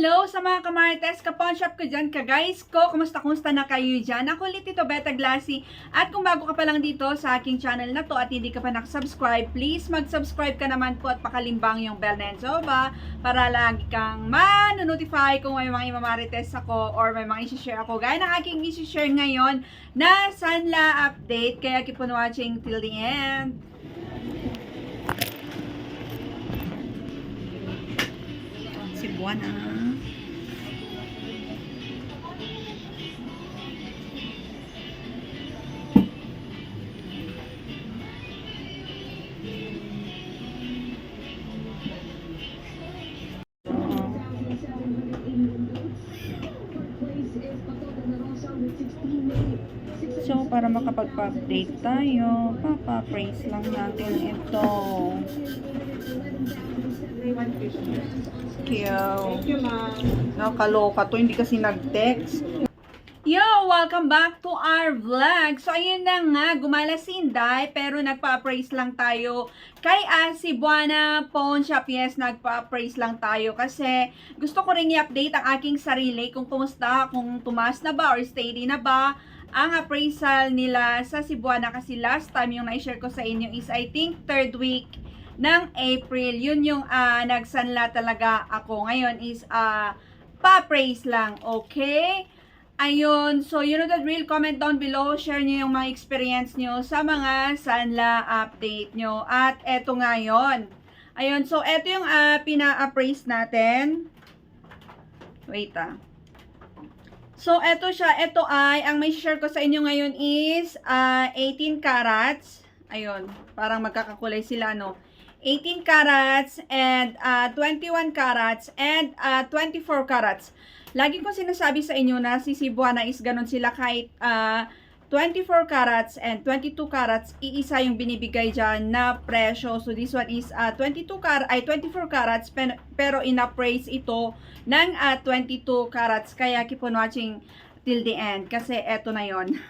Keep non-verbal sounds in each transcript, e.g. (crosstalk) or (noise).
hello sa mga kamarites, ka-pawn shop ko dyan, ka-guys ko, kumusta kumusta na kayo dyan? Ako ulit ito, Beta Glassy, at kung bago ka pa lang dito sa aking channel na to at hindi ka pa nakasubscribe, please mag-subscribe ka naman po at pakalimbang yung bell na so ba, para lagi kang man-notify kung may mga imamarites ako or may mga isi-share ako. Gaya ng aking isi-share ngayon na Sanla update, kaya keep on watching till the end. Cebuana. So, para makapag-update tayo, papa-praise lang natin ito. Ma'am. Nakakaloka to, hindi kasi nag-text. Yo! Welcome back to our vlog. So, ayun na nga, gumala si Inday, pero nagpa-appraise lang tayo kay uh, si Buana Pawn Shop. Yes, nagpa-appraise lang tayo kasi gusto ko rin i-update ang aking sarili kung kumusta, kung tumaas na ba or steady na ba ang appraisal nila sa Cebuana kasi last time yung na-share ko sa inyo is I think third week ng April. Yun yung ah, nagsanla talaga ako. Ngayon is ah, pa-praise lang. Okay? Ayun. So, you know the drill. Comment down below. Share nyo yung mga experience nyo sa mga sanla update nyo. At eto nga yun. Ayun. So, eto yung ah, pina-appraise natin. Wait ah. So, eto siya. Eto ay, ang may share ko sa inyo ngayon is ah, 18 carats. Ayun. Parang magkakakulay sila, no? 18 carats and ah, 21 carats and ah, 24 carats. Lagi ko sinasabi sa inyo na si Cebuana is ganun sila kahit ah, 24 carats and 22 carats, iisa yung binibigay dyan na presyo. So, this one is ah, 22 car ay 24 carats, pero, pero in-appraise ito ng ah, 22 carats. Kaya keep on watching till the end kasi eto na yon (laughs)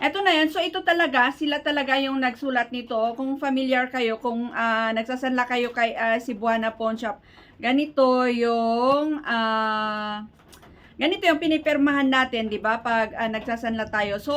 Eto na yan. So, ito talaga, sila talaga yung nagsulat nito. Kung familiar kayo, kung ah, nagsasanla kayo kay ah, Cebuana Pawn Shop, ganito yung, ah, ganito yung pinipirmahan natin, di ba? Pag ah, nagsasanla tayo. So,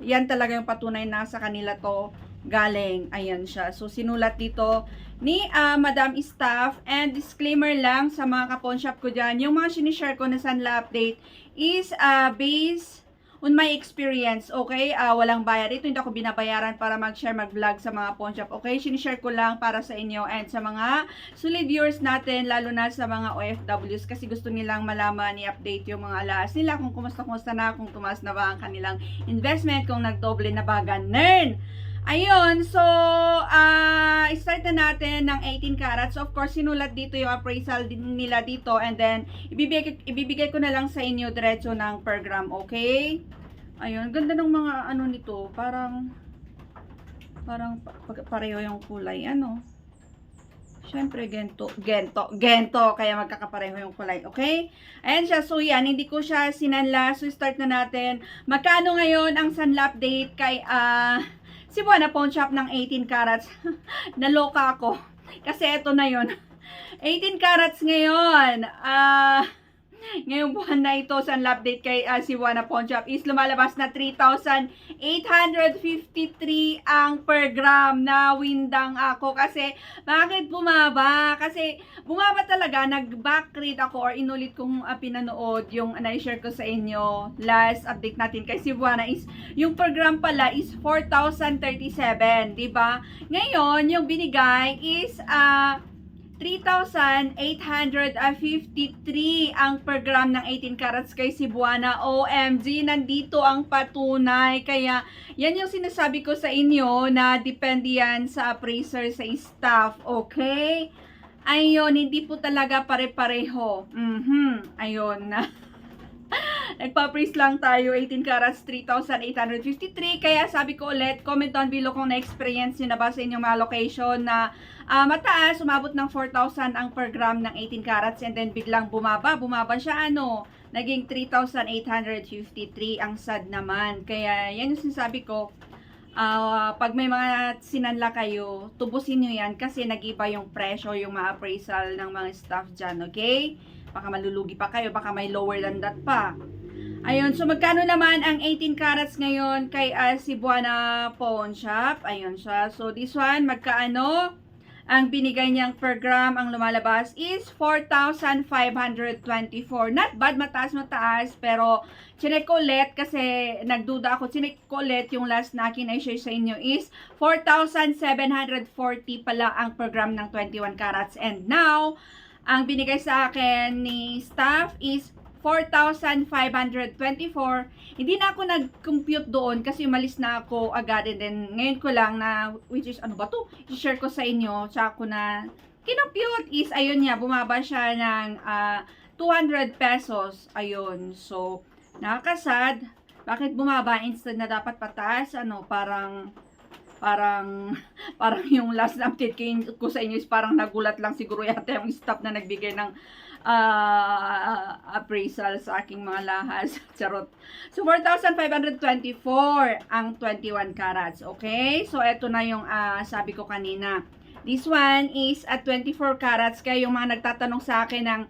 yan talaga yung patunay na sa kanila to galing. Ayan siya. So, sinulat dito ni ah, Madam Staff. And disclaimer lang sa mga ka-pawn shop ko dyan, yung mga sinishare ko na sanla update is ah, based on my experience, okay? Ah, walang bayad. Ito hindi ako binabayaran para mag-share, mag-vlog sa mga pawn shop, okay? Sinishare ko lang para sa inyo and sa mga solid viewers natin, lalo na sa mga OFWs kasi gusto nilang malaman, i-update yung mga alas nila kung kumusta-kumusta na, kung tumaas na ba ang kanilang investment, kung nagdoble na ba, ganun. Ayun, so, ah, start na natin ng 18 carats. Of course, sinulat dito yung appraisal nila dito and then, ibibigay, ibibigay ko na lang sa inyo diretso ng per gram, okay? Ayun, ganda ng mga ano nito, parang, parang pa- pa- pareho yung kulay, ano? Siyempre, gento, gento, gento, kaya magkakapareho yung kulay, okay? Ayan siya, so yan, hindi ko siya sinanla, so start na natin. Magkano ngayon ang sunlap date kay, ah, si Buana Pawn Shop ng 18 carats? (laughs) Naloka ako, kasi ito na yon 18 (laughs) carats ngayon, ah, ngayong buwan na ito sa update kay uh, si Buana Pawn Shop is lumalabas na 3,853 ang per gram na windang ako kasi bakit bumaba? Kasi bumaba talaga, nag-back read ako or inulit kong uh, pinanood yung uh, share ko sa inyo last update natin kay si Buana is yung per gram pala is 4,037, di ba? Ngayon, yung binigay is uh, 3,853 ang per gram ng 18 carats kay Cebuana. OMG, nandito ang patunay. Kaya, yan yung sinasabi ko sa inyo na depende yan sa appraiser, sa staff. Okay? Ayun, hindi po talaga pare-pareho. Mhm, ayun na. (laughs) (laughs) Nagpa-praise lang tayo, 18 carats, 3,853. Kaya sabi ko ulit, comment down below kung na-experience nyo na ba sa inyong mga location na ah, mataas, umabot ng 4,000 ang per gram ng 18 carats and then biglang bumaba. Bumaba siya ano, naging 3,853 ang sad naman. Kaya yan yung sinasabi ko, ah, pag may mga sinanla kayo, tubusin nyo yan kasi nag-iba yung presyo, yung mga appraisal ng mga staff dyan, okay? Baka malulugi pa kayo, baka may lower than that pa. Ayun, so magkano naman ang 18 carats ngayon kay uh, Cebuana Pawn Shop? Ayun siya. So this one, magkaano? Ang binigay niyang per gram ang lumalabas is 4,524. Not bad, mataas mataas, pero chinek ko ulit kasi nagduda ako. Chinek ko ulit yung last na akin ay share sa inyo is 4,740 pala ang per gram ng 21 carats. And now, ang binigay sa akin ni staff is 4,524. Hindi na ako nag-compute doon kasi umalis na ako agad and then ngayon ko lang na, which is ano ba to? I-share ko sa inyo. Tsaka ko na kinompute is, ayun niya, bumaba siya ng ah, 200 pesos. Ayun. So, nakakasad. Bakit bumaba instead na dapat pataas? Ano, parang parang (laughs) parang yung last update ko- sa inyo is parang nagulat lang siguro yata yung staff na nagbigay ng ah, appraisal sa aking mga lahas. (laughs) Charot. So, 4,524 ang 21 carats. Okay? So, eto na yung ah, sabi ko kanina. This one is at 24 carats. Kaya yung mga nagtatanong sa akin ng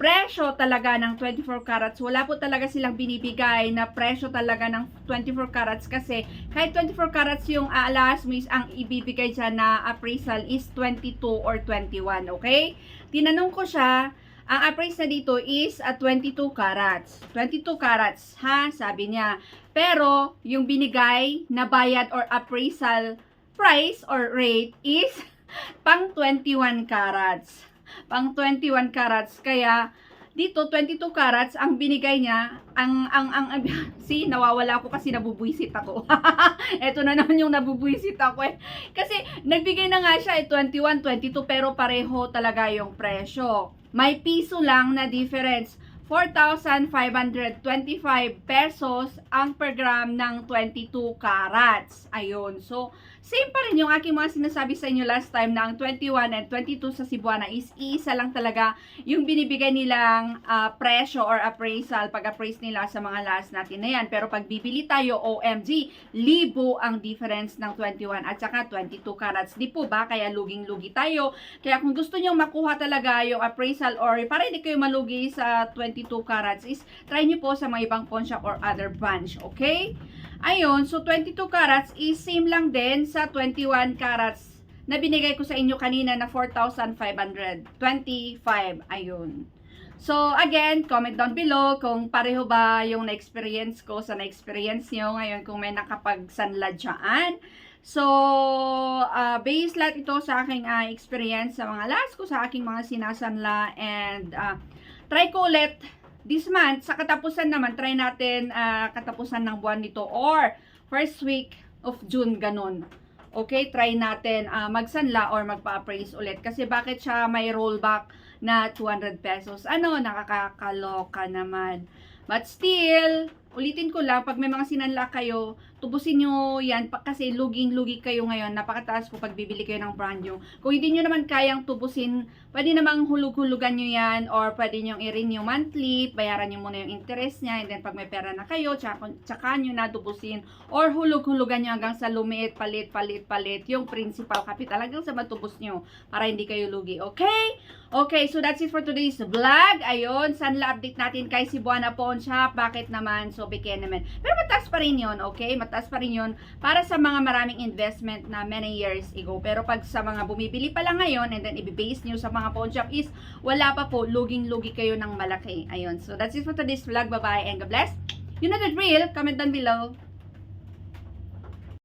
presyo talaga ng 24 carats, wala po talaga silang binibigay na presyo talaga ng 24 carats kasi kahit 24 carats yung aalas mo ang ibibigay siya na appraisal is 22 or 21, okay? Tinanong ko siya, ang appraise na dito is at 22 carats. 22 carats, ha? Sabi niya. Pero, yung binigay na bayad or appraisal price or rate is (laughs) pang 21 carats. Pang 21 carats. Kaya, dito 22 carats ang binigay niya ang ang ang, ang (laughs) see nawawala ako kasi nabubuisit ako. (laughs) Eto na naman yung nabubuisit ako eh. Kasi nagbigay na nga siya eh 21 22 pero pareho talaga yung presyo. May piso lang na difference 4,525 pesos ang per gram ng 22 carats. Ayun. So, same pa rin yung aking mga sinasabi sa inyo last time na ang 21 and 22 sa Cebuana is isa lang talaga yung binibigay nilang ah, presyo or appraisal pag-appraise nila sa mga last natin na yan. Pero pag bibili tayo, OMG, libo ang difference ng 21 at saka 22 carats. Di po ba? Kaya luging-lugi tayo. Kaya kung gusto nyo makuha talaga yung appraisal or para hindi kayo malugi sa 22 carats is try nyo po sa mga ibang pawn shop or other branch. Okay? Ayun, so 22 carats is same lang din sa 21 carats na binigay ko sa inyo kanina na 4,525. Ayun. So, again, comment down below kung pareho ba yung na-experience ko sa na-experience nyo ngayon kung may nakapagsanlad dyan. So, uh, based lahat ito sa aking ah, experience sa mga last ko, sa aking mga sinasanla and ah, try ko ulit this month, sa katapusan naman, try natin ah, katapusan ng buwan nito or first week of June, ganun. Okay, try natin ah, magsanla or magpa-appraise ulit. Kasi bakit siya may rollback na 200 pesos? Ano, nakakakaloka naman. But still, ulitin ko lang, pag may mga sinanla kayo, tubusin nyo yan kasi luging-lugi kayo ngayon. Napakataas po pag bibili kayo ng brand new. Kung hindi nyo naman kayang tubusin, pwede namang hulug-hulugan nyo yan or pwede nyo i-renew monthly, bayaran nyo muna yung interest niya and then pag may pera na kayo, tsaka, tsaka nyo na tubusin or hulug-hulugan nyo hanggang sa lumiit, palit, palit, palit yung principal capital hanggang sa matubos nyo para hindi kayo lugi. Okay? Okay, so that's it for today's vlog. Ayun, sanla update natin kay Cebuana Pawn Shop. Bakit naman? So, bigyan naman. Pero mataas pa rin yun, okay? Mataas pa rin yun para sa mga maraming investment na many years ago. Pero pag sa mga bumibili pa lang ngayon and then i-base nyo sa mga pawn shop is wala pa po, luging-lugi kayo ng malaki. Ayun, so that's it for today's vlog. Bye-bye and God bless. You know the drill. Comment down below.